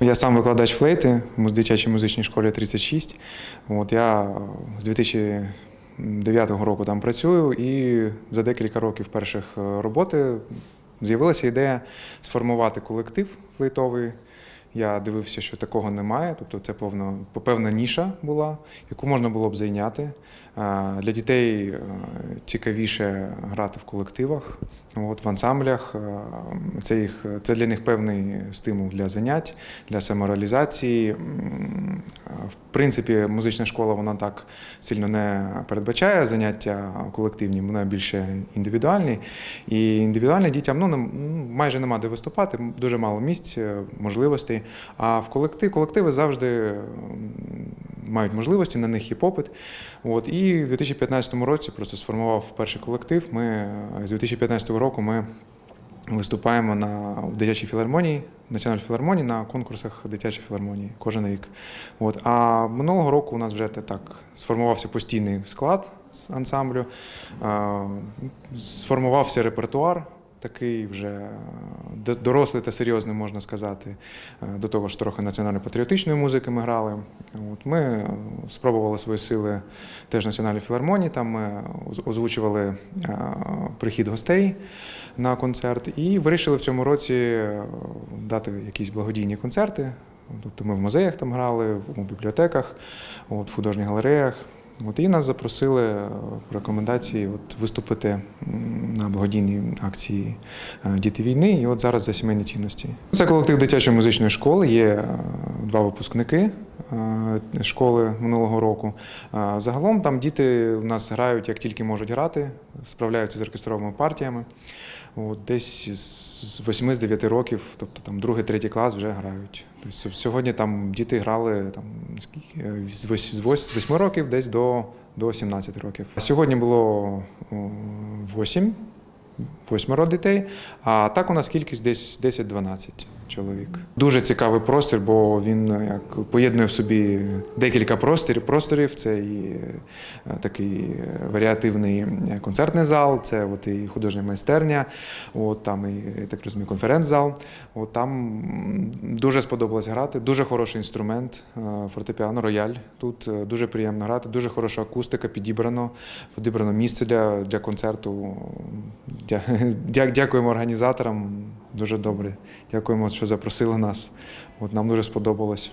Я сам викладач флейти в дитячій музичній школі 36. От я з 2009 року там працюю, і за декілька років перших е, роботи з'явилася ідея сформувати колектив флейтовий. Я дивився, що такого немає. Тобто це повно певна ніша була, яку можна було б зайняти. Е, Для дітей е, цікавіше грати в колективах, от, в ансамблях. Е, Це, їх, це для них певний стимул для занять, для самореалізації. В принципі, музична школа вона так сильно не передбачає заняття колективні, вона більше індивідуальні. І індивідуальні дітям ну, ну, майже нема де виступати, дуже мало місць, е, можливостей. А в колектив, колективи завжди мають можливості, на них є попит. От, і в 2015 році просто сформував перший колектив. Ми е, з 2015 року ми виступаємо на в дитячій філармонії, національній філармонії на конкурсах дитячої філармонії кожен рік. От. А минулого року у нас вже так сформувався постійний склад з ансамблю, сформувався репертуар. Такий вже е, дорослий та серйозний, можна сказати. Е, До того ж, трохи національно-патріотичної музики ми грали. От ми е, спробували свої сили теж національній філармонії. Там ми озвучували прихід гостей на концерт і вирішили в цьому році дати якісь благодійні концерти. Тобто ми в музеях там грали, у бібліотеках, от, в художніх галереях. От, і нас запросили по рекомендації от, виступити на благодійній акції е, Діти війни. І от зараз за сімейні цінності. Це колектив дитячої музичної школи. Є е, два випускники е, школи минулого року. Загалом там діти у нас грають як тільки можуть грати, справляються з оркестровими партіями. От, десь з 8-9 років, тобто там другий, третій клас вже грають. Тобто сьогодні там діти грали там, з 8, з 8 з 8 років десь до, до 17 років. Сьогодні було о, 8, восьмеро дітей, а так у нас кількість десь 10-12 чоловік. Дуже цікавий простір, бо він е, як поєднує в собі декілька просторів. просторів. Це і е, такий е, варіативний концертний зал, це от і художня майстерня, от там і так розумію, конференц-зал. От там дуже сподобалось грати. Дуже хороший інструмент, фортепіано, рояль. Тут дуже приємно грати, дуже хороша акустика, підібрано, підібрано місце для, для концерту. Дя- дя- Дякуємо організаторам. Дуже добре. Дякуємо, що запросили нас. От нам дуже сподобалось.